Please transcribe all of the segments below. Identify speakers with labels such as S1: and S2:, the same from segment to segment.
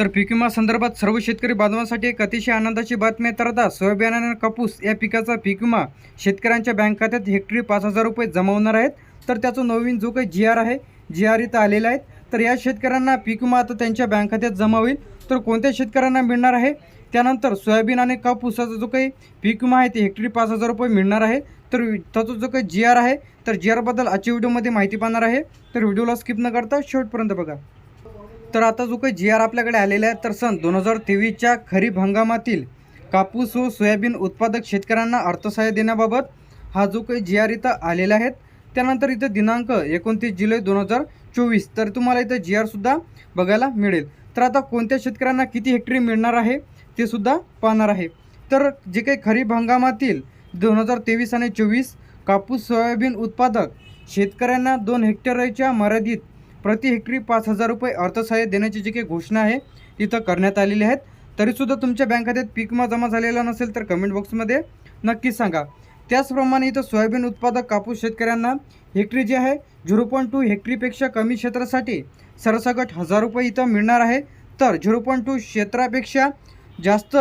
S1: तर पीक विमा संदर्भात सर्व शेतकरी बांधवांसाठी एक अतिशय आनंदाची बातमी तर आता सोयाबीन आणि कापूस या पिकाचा पीक विमा शेतकऱ्यांच्या बँक खात्यात हेक्टरी पाच हजार रुपये जमा होणार आहेत. तर त्याचा नवीन जो काही जी आर आहे जी आर इथं आलेला आहे तर या शेतकऱ्यांना पीक विमा आता त्यांच्या बँक खात्यात जमा होईल. तर कोणत्या शेतकऱ्यांना मिळणार आहे? त्यानंतर सोयाबीन आणि कापूसाचा जो काही पीक विमा आहे ते हेक्टरी पाच हजार रुपये मिळणार आहे. तर त्याचा जो काही जी आर आहे तर जी आरबद्दल आजच्या व्हिडिओमध्ये माहिती पाहणार आहे. तर व्हिडिओला स्किप न करता शेवटपर्यंत बघा. तर आता जो काही जी आर आपल्याकडे आलेला आहे तर सन दोन हजार तेवीसच्या खरीप हंगामातील कापूस व सोयाबीन उत्पादक शेतकऱ्यांना अर्थसहाय्य देण्याबाबत हा जो काही जी आर इथं आलेला आहे त्यानंतर इथं दिनांक एकोणतीस जुलै दोन हजार चोवीस तर तुम्हाला इथं जी आरसुद्धा बघायला मिळेल. तर आता कोणत्या शेतकऱ्यांना किती हेक्टरी मिळणार आहे ते सुद्धा पाहणार आहे. तर जे काही खरीप हंगामातील दोन हजार तेवीस आणि चोवीस कापूस सोयाबीन उत्पादक शेतकऱ्यांना दोन हेक्टरच्या मर्यादित प्रति हेक्टरी पाच हजार रुपये अर्थसहाय्य देण्याची जी काही घोषणा आहे तिथं करण्यात आलेली आहेत. तरीसुद्धा तुमच्या बँक खात्यात पीक विमा जमा झालेला नसेल तर कमेंट बॉक्समध्ये नक्कीच सांगा. त्याचप्रमाणे इथं सोयाबीन उत्पादक कापूस शेतकऱ्यांना हेक्टरी जे आहे झिरो पॉईंट टू हेक्टरीपेक्षा कमी क्षेत्रासाठी सरसकट हजार रुपये इथं मिळणार आहे. तर झिरो पॉईंट टू क्षेत्रापेक्षा जास्त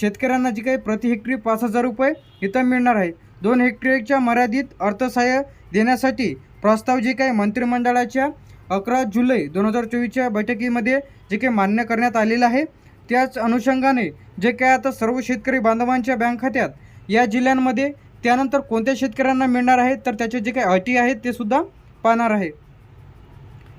S1: शेतकऱ्यांना जी काही प्रति हेक्टरी पाच हजार रुपये इथं मिळणार आहे. दोन हेक्टरीच्या मर्यादित अर्थसहाय्य देण्यासाठी प्रस्ताव जे काही मंत्रिमंडळाच्या अकरा जुलै दोन हजार चोवीसच्या बैठकीमध्ये जे काही मान्य करण्यात आलेलं आहे त्याच अनुषंगाने जे काय आता सर्व शेतकरी बांधवांच्या बँक खात्यात या जिल्ह्यांमध्ये त्यानंतर कोणत्या शेतकऱ्यांना मिळणार आहे तर त्याचे जे काही अटी आहेत ते सुद्धा पाहणार आहे.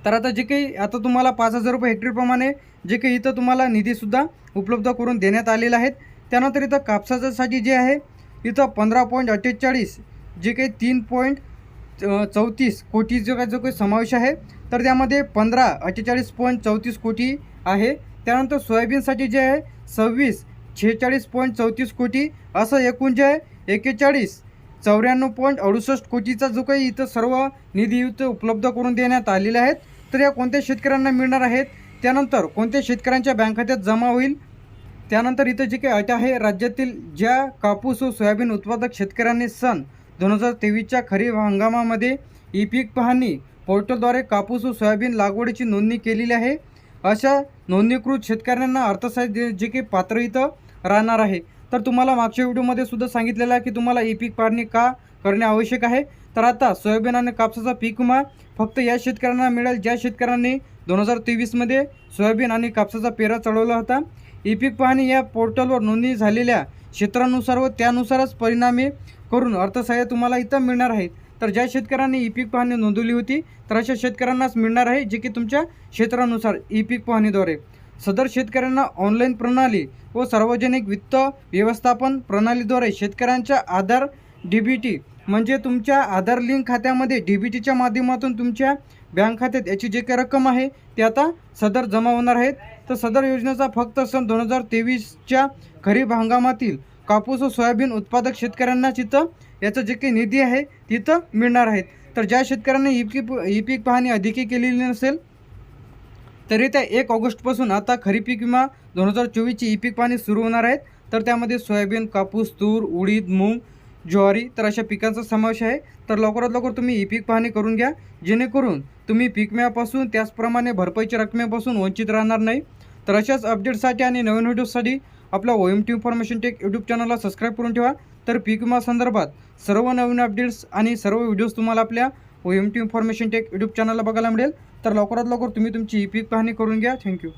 S1: तर आता जे काही आता तुम्हाला पाच हजार रुपये हेक्टरप्रमाणे जे काही इथं तुम्हाला निधीसुद्धा उपलब्ध करून देण्यात आलेला आहेत. त्यानंतर इथं कापसाच्यासाठी जे आहे इथं पंधरा पॉईंट अठ्ठेचाळीस जे काही तीन पॉईंट चौतीस कोटी जो काही जो काही समावेश आहे तर त्यामध्ये पंधरा अठ्ठेचाळीस पॉईंट चौतीस कोटी आहे. त्यानंतर सोयाबीनसाठी जे आहे सव्वीस शेहेचाळीस पॉईंट चौतीस कोटी. असं एकूण जे आहे एकेचाळीस चौऱ्याण्णव पॉईंट अडुसष्ट कोटीचा जो काही इथं सर्व निधी इथं उपलब्ध करून देण्यात आलेले आहेत. तर या कोणत्या शेतकऱ्यांना मिळणार आहेत? त्यानंतर कोणत्या शेतकऱ्यांच्या बँक खात्यात जमा होईल? त्यानंतर इथं जे काही अट आहे राज्यातील ज्या कापूस व सोयाबीन उत्पादक शेतकऱ्यांनी सन दोन हजार तेवीसच्या खरीप हंगामामध्ये ई पीक पाहणी पोर्टलद्वारे कापूस व सोयाबीन लागवडीची नोंदणी केलेली आहे. अशा नोंदणीकृत शेतकऱ्यांना अर्थसहाय्य जे काही पात्र इथं राहणार आहे. तर तुम्हाला मागच्या व्हिडिओमध्ये सुद्धा सांगितलेलं आहे की तुम्हाला ई पीक पाहणी का करणे आवश्यक आहे. तर आता सोयाबीन आणि कापसाचा पीक विमा फक्त या शेतकऱ्यांना मिळेल ज्या शेतकऱ्यांनी दोन हजार तेवीसमध्ये सोयाबीन आणि कापसाचा पेरा चढवला होता. ई पीक पाहणी या पोर्टलवर नोंदणी झालेल्या क्षेत्रानुसार व त्यानुसारच परिणामी करून अर्थसहाय्य तुम्हाला इथं मिळणार आहे. तर ज्या शेतकऱ्यांनी ई पीक पाहणी नोंदवली होती तर अशा शेतकऱ्यांनाच मिळणार आहे जे की तुमच्या क्षेत्रानुसार ई पीक पाहणीद्वारे. सदर शेतकऱ्यांना ऑनलाईन प्रणाली व सार्वजनिक वित्त व्यवस्थापन प्रणालीद्वारे शेतकऱ्यांच्या आधार डी बी टी म्हणजे तुमच्या आधार लिंक खात्यामध्ये डी बी टीच्या माध्यमातून तुमच्या बँक खात्यात याची जे काही रक्कम आहे ती आता सदर जमा होणार आहेत तर सदर योजनेचा फक्त सन दोन हजार तेवीसच्या खरीप हंगामातील कापूस व सोयाबीन उत्पादक शेतकऱ्यांनाच इथं याचं जे काही निधी आहे तिथं मिळणार आहेत. तर ज्या शेतकऱ्यांनी ई पीक ई पीक पाहणी अधिकी केलेली नसेल तरी त्या एक ऑगस्टपासून आता खरीप पीक विमा दोन हजार चोवीसची ई पीक पाहणी सुरू होणार आहेत तर त्यामध्ये सोयाबीन कापूस तूर उडीद मूग ज्वारी तर अशा पिकांचा समावेश आहे. तर लवकरात लवकर तुम्ही ई पीक पाहणी करून घ्या. जेणेकरून तुम्ही पीक विम्यापासून त्याचप्रमाणे भरपाईच्या रकमेपासून वंचित राहणार नाही. तर अशाच अपडेटसाठी आणि नवीन व्हिडिओसाठी आपल्या O M T information tech YouTube चॅनलला सबस्क्राईब करून ठेवा. तर पीक विमा संदर्भात सर्व नवीन अपडेट्स आणि सर्व व्हिडिओज तुम्हाला आपल्या O M T information tech YouTube चॅनलला बघायला मिळेल. तर लवकरात लवकर तुम्ही तुमची पीक पाहणी करून घ्या. थँक्यू